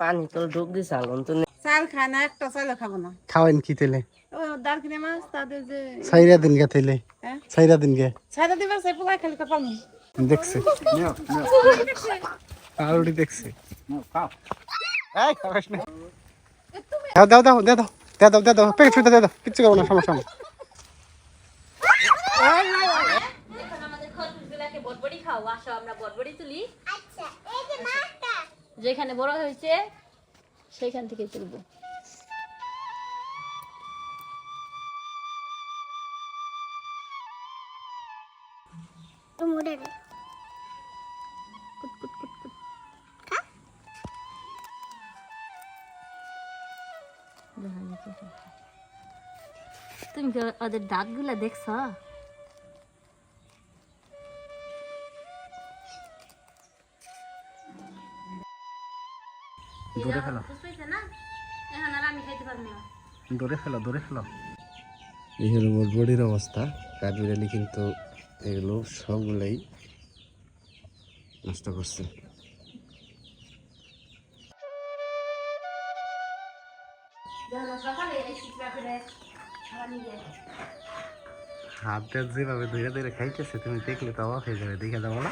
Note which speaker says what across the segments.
Speaker 1: পানি তো ডুব দিছে আলন তো
Speaker 2: চাল খায় না একটা চালও খাব না।
Speaker 3: খাওয়াইন কি তেলে?
Speaker 2: ও দারকিনে মাছ তাদের যে
Speaker 3: সাইরা দিন গে তেলে।
Speaker 2: হ্যাঁ?
Speaker 3: সাইরা দিন গে।
Speaker 2: ছাইদা দিবার সে পোলাই খালি কপাল
Speaker 3: দেখছে। আলুটি দেখছে। এই খাবাস না। দাও দাও দাও দাও দাও দাও দাও দাও দাও পেট ছুটে দাও দাও কিচ্ছু করব না সমস্যা নেই।
Speaker 4: এখন আমাদের খরগোশগুলাকে আসো আমরা বটবড়ি তুলি। যেখানে বড় হয়েছে সেইখান থেকে তুলবো। তুমি কি ওদের দাঁতগুলা দেখছ?
Speaker 3: দৌড়ে ফেলো। দৌড়ে ফেলো দূরে ফেলো। এই হলো বড়বড়ির অবস্থা কাঠবিড়ালি কিন্তু এগুলো সবগুলোই নষ্ট করছে। হাতটা যেভাবে ধীরে ধীরে খাইতেছে তুমি দেখলে তো অবাক হয়ে যাবে দেখে যাব না?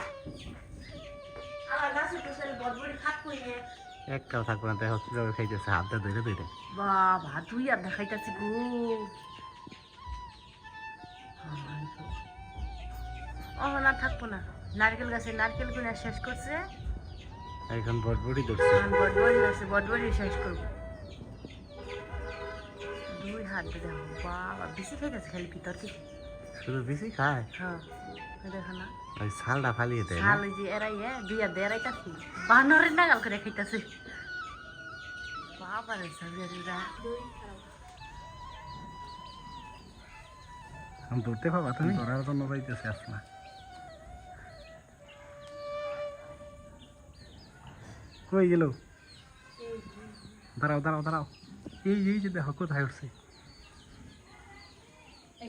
Speaker 3: একটাও থাকব না দেখো কীভাবে খাইতেছে হাতে ধীরে ধীরে
Speaker 2: বাবা তুই আর দেখাইতাছি গো। আর থাকব না। নারকেল গাছে নারকেল শেষ করছে।
Speaker 3: এখন বটবড়ি ধরছে।
Speaker 2: এখন বটবড়ি গাছে বটবড়ি শেষ করব। দুই হাত দিয়ে বাবা বেশি খাইতেছে খালি ভিতর থেকে।
Speaker 3: শুধু বেশি খায়?
Speaker 2: হ্যাঁ। দেখো না
Speaker 3: ওই ছালটা ফালিয়ে দেয়
Speaker 2: শাল ওই যে এরাই দিয়ে এরাইতাছি বানরের নাগাল করে খাইতাছে। বাবা রে সাবিয়ারিরা।
Speaker 3: আমি ধরতে পাবা তুমি ধরার জন্য পাইতেছে আসনা কই গেল? দাঁড়াও দাঁড়াও দাঁড়াও। এই এই যে দেখো কোথায় উঠছে?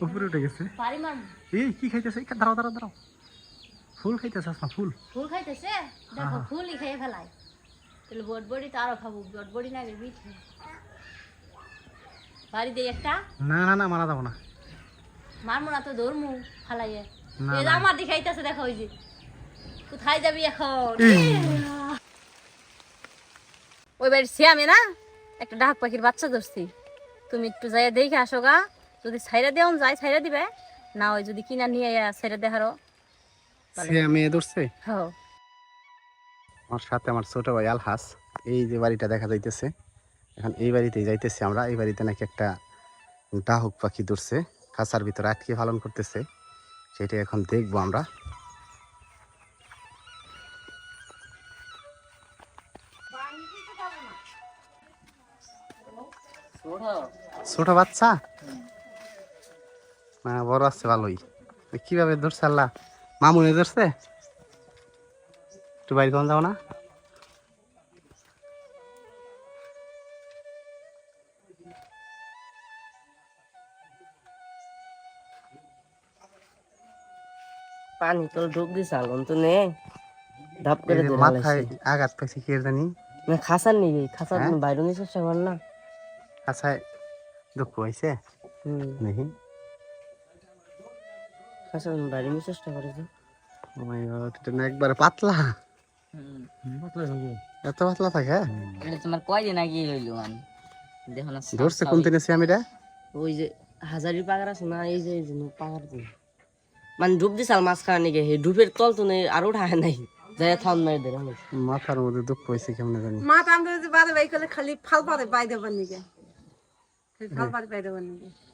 Speaker 3: উপরে উঠে গেছে। এই কি খাইতেছে? এই দাঁড়াও দাঁড়াও দাঁড়াও। ফুল খাইতেছে আসনা ফুল।
Speaker 4: ফুল খাইতেছে? দেখো ফুলই খেয়ে ফেলায়। তাহলে বটবড়ি তো আরও খাব। বটবড়ি না বাড়ি দিয়ে একটা?
Speaker 3: না না না মারা যাব না।
Speaker 4: মারমো না তো ধরমু ফালাইয়ে। এই আমার দেখাইতেছে দেখো ওই যে। কোথায় যাবি এখন? ওই বাড়ির শ্যামে না একটা ডাক পাখির বাচ্চা ধরছি। তুমি একটু যাই দেখে আসো গা। যদি ছাইরা দেওয়া যায় ছাইরা দিবে। না ওই যদি কিনা নিয়ে ছাইরা দেখারও
Speaker 3: সে মেয়ে ধরছে? আমার সাথে আমার ছোট ভাই আলহাস এই যে বাড়িটা দেখা যাইতেছে এখন এই বাড়িতেই যাইতেছি আমরা। এই বাড়িতে নাকি একটা ডাহুক পাখি ধরছে খাঁচার ভিতরে আটকে পালন করতেছে সেটা এখন দেখব আমরা। ছোট বাচ্চা? না বড় আছে ভালোই। কীভাবে ধরছে আল্লাহ? মামুনে ধরছে? একটু বাইরে কম যাও না।
Speaker 1: পানি তো নে ধাপ করে
Speaker 3: এই মাথায় আঘাত পাইছে কি জানি।
Speaker 1: না খাসার নেই খাসার? বাইরে নিয়ে চেষ্টা কর না
Speaker 3: আচ্ছায় দুঃখ হয়েছে?
Speaker 1: হুম।
Speaker 3: নাকি
Speaker 1: খাসার বাইরে নিয়ে চেষ্টা করে যে
Speaker 3: ও মাই গড এটা না একবারে পাতলা। এত পাতলা থাকে
Speaker 1: এটা তোমার কয়দিন আগে হইল মান দেখো না
Speaker 3: ধরছে কোন দিনে সিয়ামিটা
Speaker 1: ওই যে হাজারি পাগার আছে না এই যে এই যে পাগার দিন মানে ডুব দিছাল মাছ খাওয়া নাকি সেই ডুবের তল তো নেই আর উঠায় নাই। যাই থান মারি দে।
Speaker 3: মাথার মধ্যে দুঃখ হয়েছে কেমনে জানি।
Speaker 2: মা তো আমরা বাদে বাই করলে খালি ফাল পারে বাই দেবার নিগে খালি ফাল পারে বাই দেবার নিগে
Speaker 3: দশম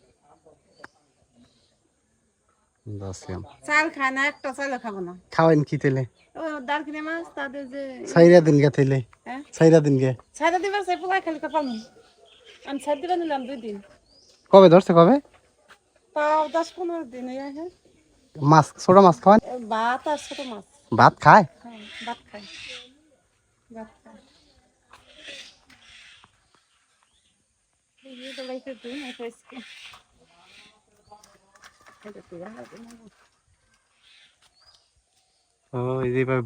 Speaker 2: চাল খায় না একটা চালও খাব না।
Speaker 3: খাওয়াইন কি তেলে?
Speaker 2: ও দারকিনে মাছ তাদের যে
Speaker 3: সাইরা দিন গে তেলে।
Speaker 2: হ্যাঁ?
Speaker 3: সাইরা দিন গে
Speaker 2: ছাইদা দিবার সে পোলাই খালি আমি ছাই দিবার নিলাম দুই দিন।
Speaker 3: কবে ধরছে কবে?
Speaker 2: তাও দশ পনেরো দিন এই হ্যাঁ।
Speaker 3: মাছ ছোট মাছ খাওয়ান?
Speaker 2: ভাত আর ছোট মাছ।
Speaker 3: ভাত খায়?
Speaker 2: হ্যাঁ ভাত খাই ভাত খাই এই তো লাইতে দিন ইসকে এটা তো ইয়ার
Speaker 3: ও এই যে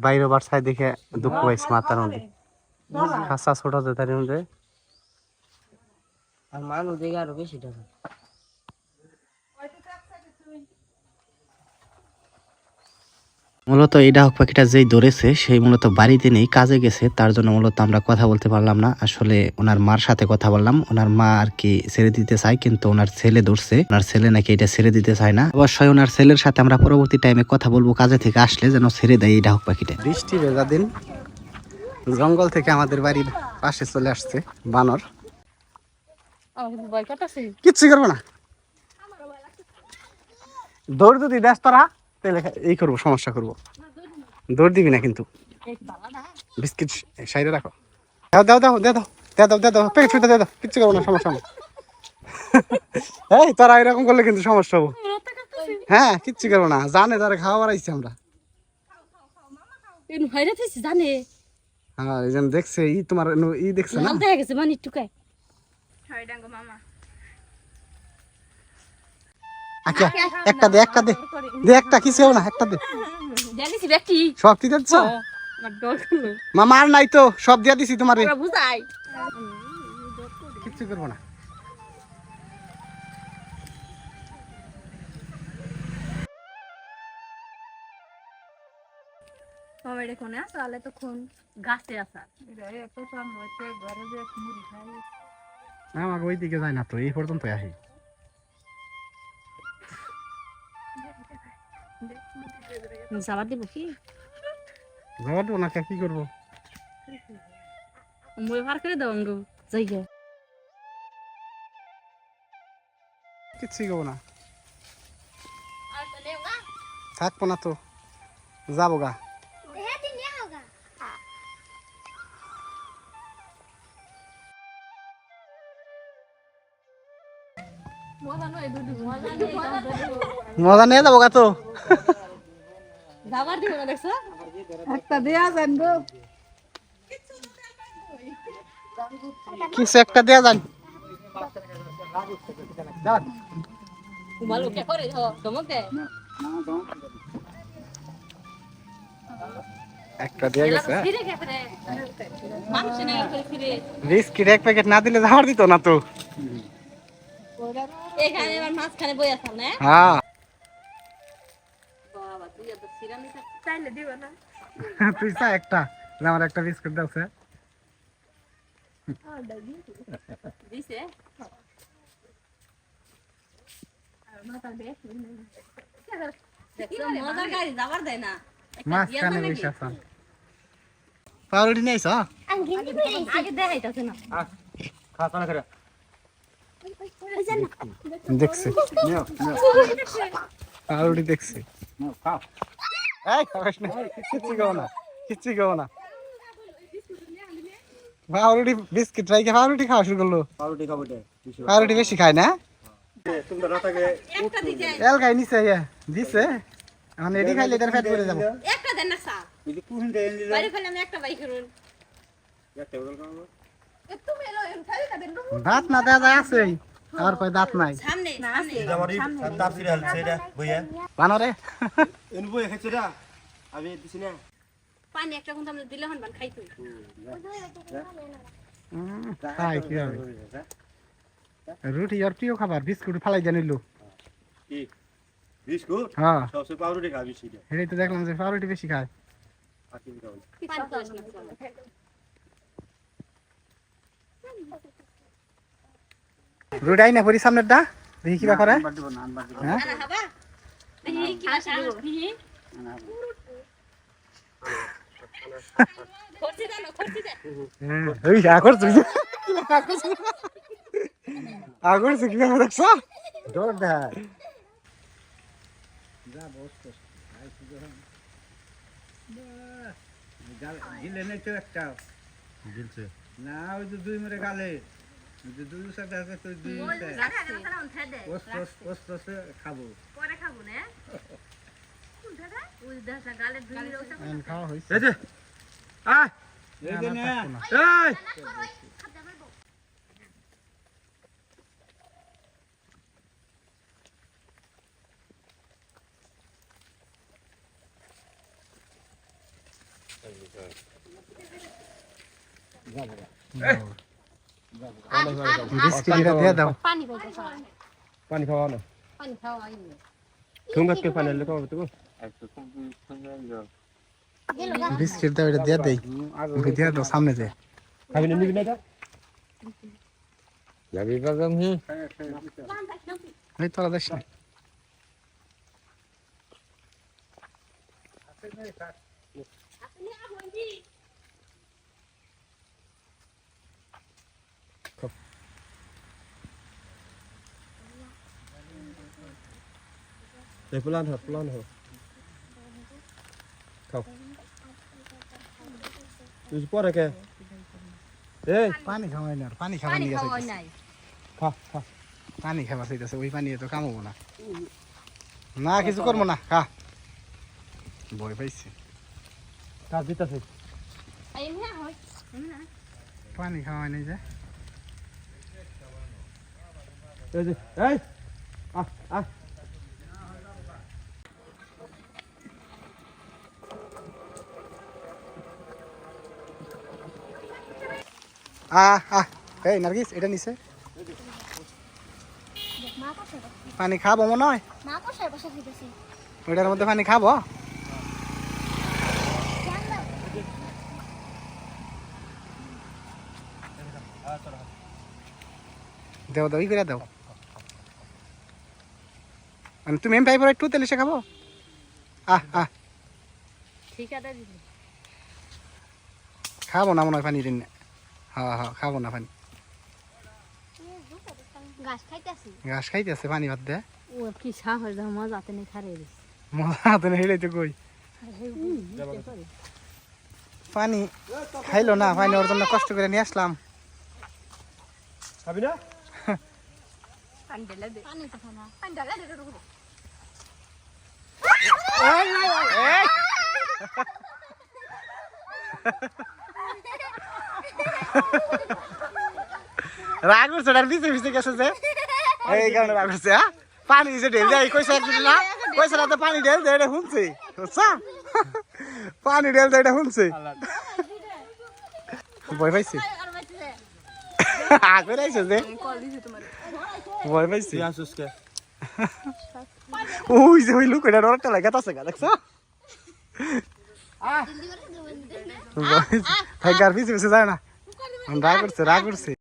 Speaker 3: বাইরে বাসায় দেখে দুঃখ পাইছে মাথার মধ্যে। খাসা ছোট আছে তার মধ্যে।
Speaker 1: আর মানুষ দেখে আরও বেশি টাকা।
Speaker 3: মূলত এই ডাহক পাখিটা যেই ধরেছে সেই মূলত বাড়িতে নেই কাজে গেছে তার জন্য মূলত আমরা কথা বলতে পারলাম না। আসলে ওনার মার সাথে কথা বললাম ওনার মা আর কি ছেড়ে দিতে চায় কিন্তু ওনার ছেলে ধরছে। ওনার ছেলে নাকি এটা ছেড়ে দিতে চায় না। অবশ্যই ওনার ছেলের সাথে আমরা পরবর্তী টাইমে কথা বলব কাজে থেকে আসলে যেন ছেড়ে দেয় এই ডাহক পাখিটা। বৃষ্টি ভেজা দিন জঙ্গল থেকে আমাদের বাড়ির পাশে চলে আসছে বানর। কিচ্ছু করব না। দৌড় যদি দেশ তোরা তাহলে এই করব সমস্যা করব। দৌড় দিবি না কিন্তু। বিস্কিট সাইডে রাখো। দাও দাও দাও দে দাও দে দাও দে দাও প্যাকেট ছুটে দে দাও কিচ্ছু করব না সমস্যা নেই এই তোরা এরকম করলে কিন্তু সমস্যা হব। হ্যাঁ কিচ্ছু করব না জানে তারা খাওয়া বাড়াইছি আমরা।
Speaker 4: জানে।
Speaker 3: হ্যাঁ এই দেখছে ই তোমার ই দেখছে না?
Speaker 4: লাল দেখা গেছে মানে টুকায়।
Speaker 3: আচ্ছা একটা দে একটা দে। দে একটা কিছু না একটা দে।
Speaker 4: জানিস ব্যক্তি
Speaker 3: সব দিতে দিচ্ছ?
Speaker 4: আমার
Speaker 3: মামা আর নাই তো সব দিয়া দিছি তোমারে।
Speaker 4: বুঝাই।
Speaker 3: কিচ্ছু করব না।
Speaker 4: সবাই কোনে আসো আলে তো খুন। গাছে আসা
Speaker 3: আমাকে ওই দিকে যায় না তো এই পর্যন্ত আসি।
Speaker 4: যাবার দিব কি?
Speaker 3: জবাব দেবো না কি করব?
Speaker 4: মই পার করে দাও অঙ্গ জায়গা
Speaker 3: কিচ্ছুই করব না। থাকব না তো। যাব গা। মজা নিয়ে যাব গা তো।
Speaker 4: যাবার দিব না দেখছ?
Speaker 2: একটা দেয়া যান গো।
Speaker 3: কিছু একটা দেয়া যান
Speaker 4: ভালো কে করে হ চমক
Speaker 3: একটা দেয়া গেছে
Speaker 4: ফিরে কে ফিরে মানুষ না করে ফিরে।
Speaker 3: বিস্কিট এক প্যাকেট না দিলে ধার দিত না তো।
Speaker 4: এখানে মাঝখানে বই আসাম না?
Speaker 3: হ্যাঁ।
Speaker 4: চাইলে দিব না
Speaker 3: তুই চা একটা আমার একটা বিস্কুট দাও
Speaker 4: দিছে দেখছ মজার গাড়ি যাবার দেয় না একটা
Speaker 3: মাছ
Speaker 4: দিয়া
Speaker 3: কানে
Speaker 4: দাও নাকি?
Speaker 3: বসে আসাম পাউরুটি নিয়েছ
Speaker 4: আগে
Speaker 3: দেখছি। পাউরুটি দেখছি। এই খাবাস না। কিচ্ছু খাব না কিচ্ছু খাব না। পাউরুটি বিস্কিট রাইকে পাউরুটি খাওয়া শুরু করল। পাউরুটি বেশি খায় না? এল খাই নিছে ইয়ে দিছে। এখন এডি খাইলে এটার ফ্যাট করে যাব।
Speaker 4: একটা দেন না স্যার। বাইরে ফেলে আমি একটা বাইক করুন
Speaker 3: দাঁত না দেওয়া যায় আছে। আর কয় দাঁত নাই?
Speaker 4: সামনে পানি একটা দিলে হন বান
Speaker 3: তাই কি হবে? রুটি আর প্রিয় খাবার বিস্কুট ফালাই জানিল
Speaker 5: বিস্কুট?
Speaker 3: হ্যাঁ।
Speaker 5: সবচেয়ে পাউরুটি খাবি সেটা
Speaker 3: এটাই তো দেখলাম যে পাউরুটি বেশি খায়।
Speaker 5: আর খাব না।
Speaker 3: রুডাই না পরি সামনেরটা? দেখি কিবা করে। হ্যাঁ? ওই আগর আগর তুই দেখছ ডর দেয়
Speaker 6: যে মেরে গালে তো
Speaker 4: গেল
Speaker 6: খাব
Speaker 4: না ওই দেখা দুই রোটা
Speaker 3: খাওয়া হয়েছে।
Speaker 6: এই যে আয়। এই যে নে।
Speaker 3: দিয়ে দাও
Speaker 4: পানি
Speaker 5: খাওয়া না গাছকে পানি আনলে খাওয়া তুমি
Speaker 3: বিস্কিট দাও এটা দিয়ে দেই ওকে দিয়ে দাও সামনে যে
Speaker 5: খাবি না নিবি না এটা
Speaker 3: এই তোরা দেখ না
Speaker 5: এই প্লান হ প্লান হ খাও তুই পরে কে এই
Speaker 3: পানি খাওয়াই না পানি খাওয়া
Speaker 4: পানি
Speaker 3: নিয়ে
Speaker 4: খাওয়া
Speaker 3: যাইতেছে
Speaker 4: নাই
Speaker 3: খা খা পানি খাবার চাইতেছে ওই পানি তো কামাবো না না কিছু করব না খা ভয় পাইছি
Speaker 5: কাজ দিতেছে
Speaker 4: হয়
Speaker 3: পানি খাওয়াই নাই যে
Speaker 5: এই যে এই আ আ
Speaker 3: আ আ এই নার্গিস এটা নিছে পানি খাব মনে হয়? ওইটার মধ্যে পানি খাব? দেও দাও ই করে দাও। তুমি এম পাইবার একটু তেলে খাব? আহ আহ।
Speaker 4: ঠিক আছে
Speaker 3: খাব না মনে হয় পানি দিন। হ্যাঁ হ্যাঁ খাব না পানি।
Speaker 4: গাছ খাইতেছি।
Speaker 3: ঘাস খাইতেছে পানি ভাত দে।
Speaker 4: ও কি সাহস দাও মজাতে নেই খারে দিস।
Speaker 3: মজা হাতে হেলে তো কই? পানি খাইলো না পানি ওর জন্য কষ্ট করে নিয়ে আসলাম।
Speaker 5: খাবি না?
Speaker 4: পানি ঢেলে দে পানি তো খানা পানি ঢেলে দে রুকো
Speaker 3: রাগ করছে ওটার পিছে পিছে গেছে যে। এই কারণে রাগ করছে হ্যাঁ? পানি যে ঢেল দেয় কইছে একদিন না। কইছে না তো পানি ঢেল দেয় এটা শুনছে। বুঝছা? পানি ঢেল দেয় এটা শুনছে। ভয় পাইছে? আগে রাইছে যে। ভয় পাইছে?
Speaker 5: তুই আসুস কে?
Speaker 3: ওই যে ওই লুক এটা ডরটা লাগে তাছে গা দেখছ? ভাই গার পিছে পিছে যায় না। রাগ করছে রাগ করছে